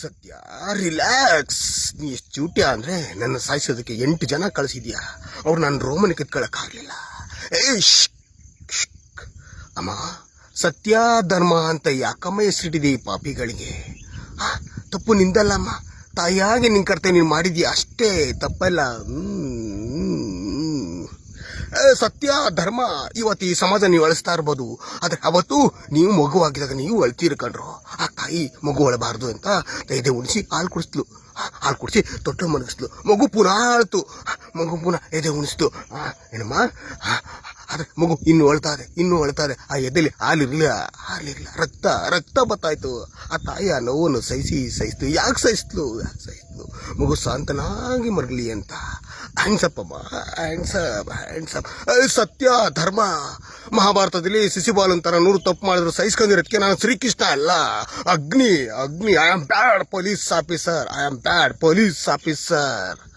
ಸತ್ಯ ರಿಲ್ಯಾಕ್ಸ್ ನೀ ಎಷ್ಟು ಚೂಟ್ಯ ಅಂದರೆ ನನ್ನ ಸಾಯಿಸೋದಕ್ಕೆ ಎಂಟು ಜನ ಕಳಿಸಿದ್ಯಾ? ಅವ್ರು ನಾನು ರೋಮನ್ ಕಿತ್ಕೊಳ್ಳೋಕ್ಕಾಗಲಿಲ್ಲ ಏ ಅಮ್ಮ, ಸತ್ಯ, ಧರ್ಮ ಅಂತ ಯಾಕಮ್ಮ ಹೆಸರಿಟ್ಟಿದೆ ಈ ಪಾಪಿಗಳಿಗೆ? ತಪ್ಪು ತಪ್ಪು ನಿಂದಲ್ಲಮ್ಮ ತಾಯಿಯಾಗಿ ನಿನ್ನ ಕರ್ತೆ ನೀನು ಮಾಡಿದ್ಯಾ? ಅಷ್ಟೇ, ತಪ್ಪಲ್ಲ. ಸತ್ಯ, ಧರ್ಮ, ಇವತ್ತು ಈ ಸಮಾಜ ನೀವು ಅಳಿಸ್ತಾ ಇರ್ಬೋದು. ಆದರೆ ಅವತ್ತು ನೀವು ಮಗುವಾಗಿದ್ದಾಗ ನೀವು ಅಳ್ತಿರ್ಕೊಂಡ್ರು ಆ ತಾಯಿ, ಮಗು ಅಳಬಾರ್ದು ಅಂತ ಎದೆ ಉಣಿಸಿ ಹಾಲು ಕುಡಿಸ್ಲು. ಹಾಲು ಕುಡಿಸಿ ತೊಟ್ಟ ಮಲಗಿಸ್ಲು ಮಗು ಪುನಃ ಅಳ್ತು. ಮಗು ಪುನಃ ಎದೆ ಉಣಿಸ್ತು. ಏನಮ್ಮ? ಆದರೆ ಮಗು ಇನ್ನು ಅಳ್ತಾರೆ ಇನ್ನೂ ಅಳ್ತಾರೆ ಆ ಎದೆಲಿ ಹಾಲಿರ್ಲಿಲ್ಲ ಹಾಲಿರ್ಲಿಲ್ಲ. ರಕ್ತ ರಕ್ತ ಬತ್ತಾಯ್ತು. ಆ ತಾಯಿ ಆ ನೋವನ್ನು ಸಹಿಸಿ ಸಹಿಸ್ತು ಯಾಕೆ ಸಹಿಸ್ಲು? ಯಾಕೆ ಸಹಿಸ್ಲು? ಮಗು ಶಾಂತನಾಗಿ ಮರಗಲಿ ಅಂತ. ಹ್ಯಾಂಡ್ಸಪ್ಪಮ್ಮ, ಹ್ಯಾಂಡ್ಸಪ್ ಹ್ಯಾಂಡ್ಸಪ್. ಸತ್ಯ, ಧರ್ಮ. ಮಹಾಭಾರತದಲ್ಲಿ ಸಿಸಿಬಾಲ್ ತರ ನೂರು ತಪ್ಪು ಮಾಡಿದ್ರು. ಸಹಿಸ್ಕೊಂಡಿರೋದಕ್ಕೆ ನಾನು ಶ್ರೀಕೃಷ್ಣ ಅಲ್ಲ. Agni Agni I am bad police officer I am bad police officer